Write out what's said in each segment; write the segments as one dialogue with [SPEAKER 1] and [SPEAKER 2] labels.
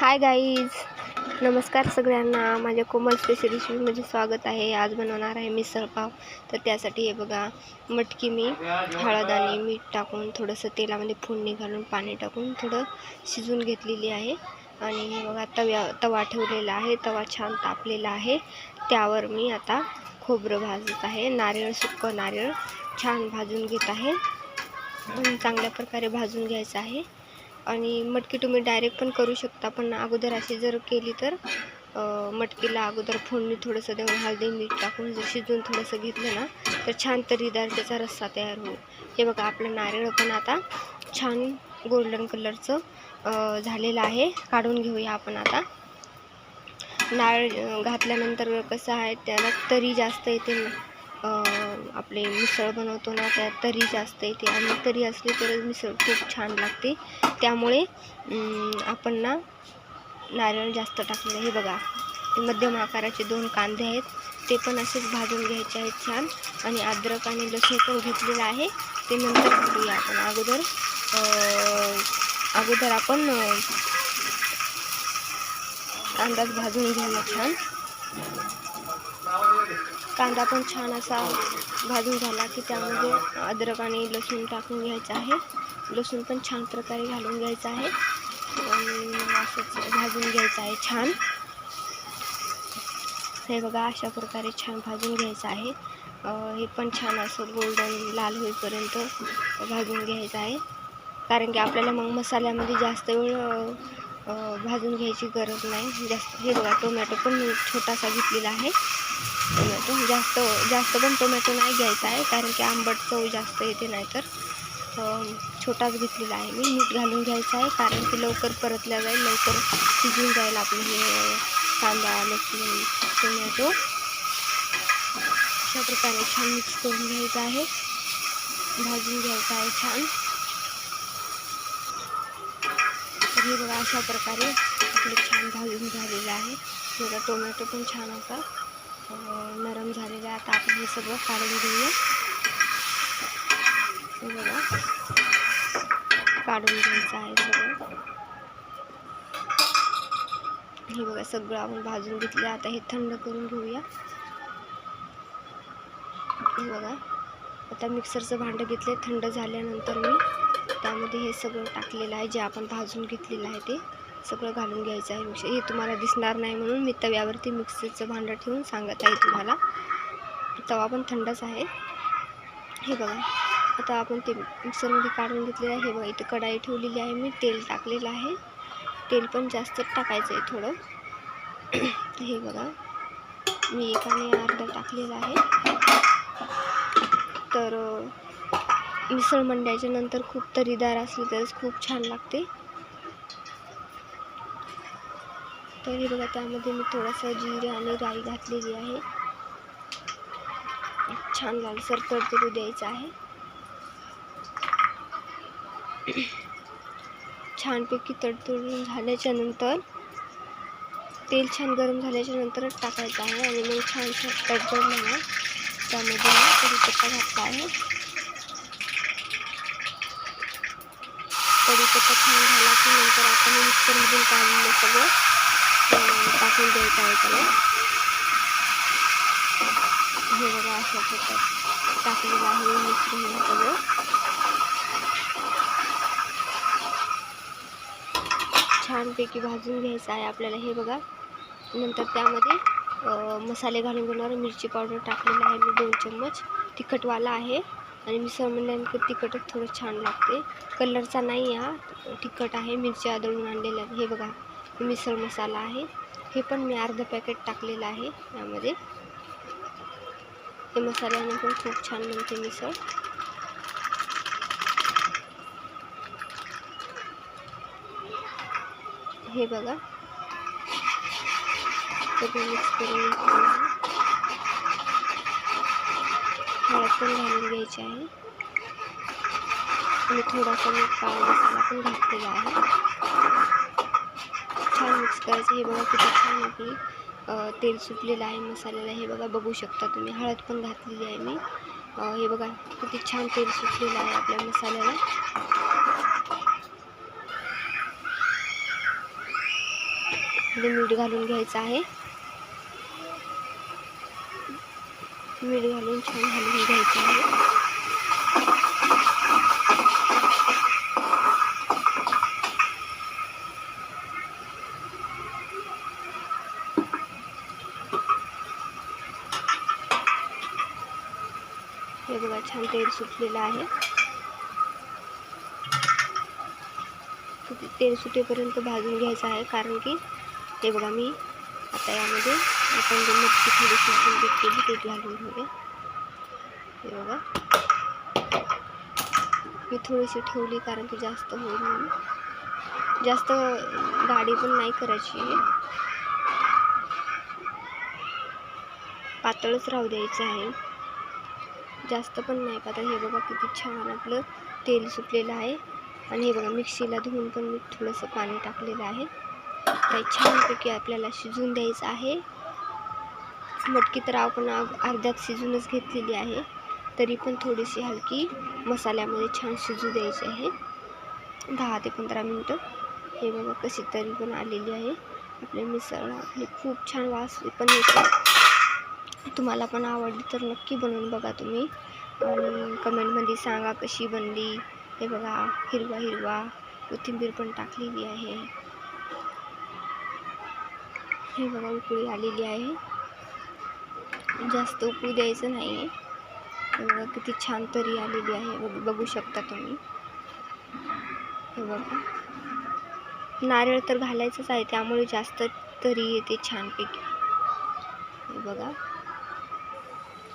[SPEAKER 1] Hi guys नमस्कार सगळ्यांना. माझ्या कोमल स्पेशल रेसिपीमध्ये स्वागत आहे. आज बनवणार आहे मिसळपाव तर त्यासाठी हे बघा मटकी मी हळद आणि मीठ टाकून थोडंसं तेलामध्ये फोडणी घालून पाणी टाकून थोडं शिजवून घेतलेली आहे. आणि हे बघा तव्या तवा ठेवलेला आहे. तवा छान तापलेला आहे. त्यावर मी आता खोबरं भाजत आहे. नारळ सुक्कं नारळ छान भाजून घेत आहे. चांगल्या प्रकारे भाजून घ्यायचं आहे. आणि मटकी तुम्ही डायरेक्ट पण करू शकता पण अगोदर अशी जर केली तर मटकीला अगोदर फोडणी थोडंसं देऊन हळदी मीठ टाकून जर शिजवून थोडंसं घेतलं ना तर छान तरीदार त्याचा रस्सा तयार होईल. हे बघा आपलं नारळ पण आता छान गोल्डन कलरचं झालेलं आहे. काढून घेऊया आपण आता. नारळ घातल्यानंतर कसं आहे त्याला तरी जास्त येते आपले मिसळ बनवतो ना त्यात तरी जास्त येते आणि तरी असली तरच मिसळ खूप छान लागते. त्यामुळे आपण ना नारळ जास्त टाकलेलं हे बघा ते मध्यम आकाराचे दोन कांदे आहेत. ते पण असेच भाजून घ्यायचे आहेत छान. आणि अद्रक आणि लसूण पण घेतलेलं आहे. ते नंतर घालूया आपण. अगोदर अगोदर आपण अंदाज कांदाच भाजून घेऊया छान. कांदा पण छान असा भाजून झाला की त्यामध्ये अद्रक आणि लसूण टाकून घ्यायचं आहे. लसूण पण छान प्रकारे घालून घ्यायचं आहे. आणि असंच भाजून घ्यायचं आहे छान. हे बघा अशा प्रकारे छान भाजून घ्यायचं आहे. हे पण छान असं गोल्डन लाल होईपर्यंत भाजून घ्यायचं आहे. कारण की आपल्याला मग मसाल्यामध्ये जास्त वेळ भाजून घ्यायची गरज नाही. जास्त हे बघा टोमॅटो पण छोटासा घेतलेला आहे. टोमॅटो. जास्त जास्त पण टोमॅटो नाही घ्यायचा आहे कारण की आंबट चव जास्त येते नाही तर छोटाच घेतलेला आहे मी मीठ घालून घ्यायचं आहे कारण की लवकर परतल्या जाईल लवकर शिजून जाईल आपलं हे कांदा लसूण टोमॅटो. अशा प्रकारे छान मिक्स करून घ्यायचं आहे. भाजून घ्यायचं आहे छान. तर हे बघा अशा प्रकारे आपलं छान भाजून झालेलं आहे. बघा टोमॅटो पण छान असा नरम झालेलं आहे आता आपण हे सगळं काढून घेऊया. हे बघा. काढून घ्यायचं आहे सगळं. हे बघा सगळं आपण भाजून घेतलं. आता हे थंड करून घेऊया. हे बघा. आता मिक्सरचं भांडं घेतलं थंड झाल्यानंतर मी त्यामध्ये हे सगळं टाकलेलं आहे. जे आपण भाजून घेतलेलं आहे ते. सगळं घालून घ्यायचं आहे मिक्सर हे तुम्हाला दिसणार नाही म्हणून मी तव्यावरती मिक्सरचं भांडं ठेवून सांगत आहे तुम्हाला. तवा पण थंडच आहे. हे बघा. आता आपण ते मिक्सरमध्ये काढून घेतलेलं आहे. हे बघा इथे कढाई ठेवलेली आहे मी. तेल टाकलेलं आहे. तेल पण जास्त टाकायचं आहे थोडं. हे बघा. मी एकाने अर्धा टाकलेलं आहे. तर मिसळ मंडळाच्या नंतर खूप तरीदार असली तरच खूप छान लागते. तर हे बघा त्यामध्ये मी थोडासा जिरे आणि राई घातलेली आहे. छान लालसर तडतडू द्यायचं आहे. छानपैकी तडतडून झाल्याच्यानंतर तेल छान गरम झाल्याच्या नंतरच टाकायचं आहे आणि मग छान छान तडतडलं ना त्यामध्ये कढीपत्ता घातला आहे. कढीपत्ता छान झाला की नंतर आपण मिक्सरमधून काढलेलं सगळं टाकून द्यायचं आहे त्याला हे बघा अशा प्रकारे टाकलेलं आहे हे सगळं छानपैकी भाजून घ्यायचं आहे आपल्याला. हे बघा. नंतर त्यामध्ये मसाले घालून घेणार मिरची पावडर टाकलेला आहे मी दोन चम्मच. तिखटवाला आहे आणि मिसळ म्हणल्यानंतर तिखटच थोडं छान लागते. कलरचा नाही हा. तिखट आहे. मिरची आदळून आणलेल्या आहेत. हे बघा. मिसळ मसाला आहे. हे पण मी अर्धं पॅकेट टाकलेलं आहे यामध्ये. हे मसाल्याने पण खूप छान बनते मिसळ. हे बघा. मिक्स करून हळद पण घालून घ्यायची आहे. आणि थोडासा मी पाव मसाला पण घातलेला आहे. करायचं हे बघा किती छान आपली तेल सुटलेलं आहे मसाल्याला हे बघा बघू शकता तुम्ही. हळद पण घातलेली आहे मी. हे बघा किती छान तेल सुटलेलं आहे आपल्या मसाल्याला. मीठ घालून घ्यायचं आहे. मीठ घालून छान घालून घ्यायचं आहे. छान आहे. ते तेल सुटेपर्यंत भाजून घ्यायचं आहे कारण की ते बघा मी आता यामध्ये आपण जे मच्छी थोडी शिजून घेतलेली ते घालून घेऊया. हे बघा. मी थोडीशी ठेवली कारण की जास्त होईल म्हणून. जास्त गाडी पण नाही करायची. आहे पातळच राहू द्यायचं आहे. जास्त पण नाही पातळ हे बघा किती छान आपलं तेल सुटलेलं आहे. आणि हे बघा मिक्सीला धुवून पण मी थोडंसं पाणी टाकलेलं आहे. काही छानपैकी आपल्याला शिजून द्यायचं आहे. मटकी तर आपण अर्ध्यात शिजूनच घेतलेली आहे. तरी पण थोडीशी हलकी मसाल्यामध्ये छान शिजू द्यायची आहे. दहा ते पंधरा मिनटं. हे बघा कशी तरी पण आलेली आहे. आपले मिसळ आपली खूप छान वास पण येतो तुम्हाला पण आवडली तर नक्की बनवून बघा तुम्ही. आणि कमेंटमध्ये सांगा कशी बनली. हे बघा हिरवा हिरवा कोथिंबीर पण टाकलेली आहे. हे बघा उकळी आलेली आहे. जास्त उकळू द्यायचं नाही आहे हे बघा किती छान तरी आलेली आहे. बघ बघू शकता तुम्ही. हे बघा. नारळ तर घालायचंच आहे त्यामुळे जास्त तरी येते छानपैकी. हे बघा.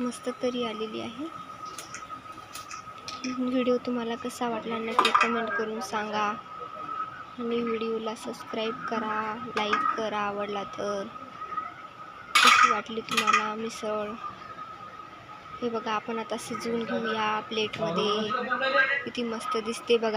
[SPEAKER 1] मस्त तरी आलेली आहे. व्हिडिओ तुम्हाला कसा वाटला नक्की कमेंट करून सांगा. आणि व्हिडिओला सबस्क्राईब करा लाईक करा आवडला तर. कशी वाटली तुम्हाला मिसळ? हे बघा आपण आता शिजवून घेऊया प्लेटमध्ये किती मस्त दिसते बघा.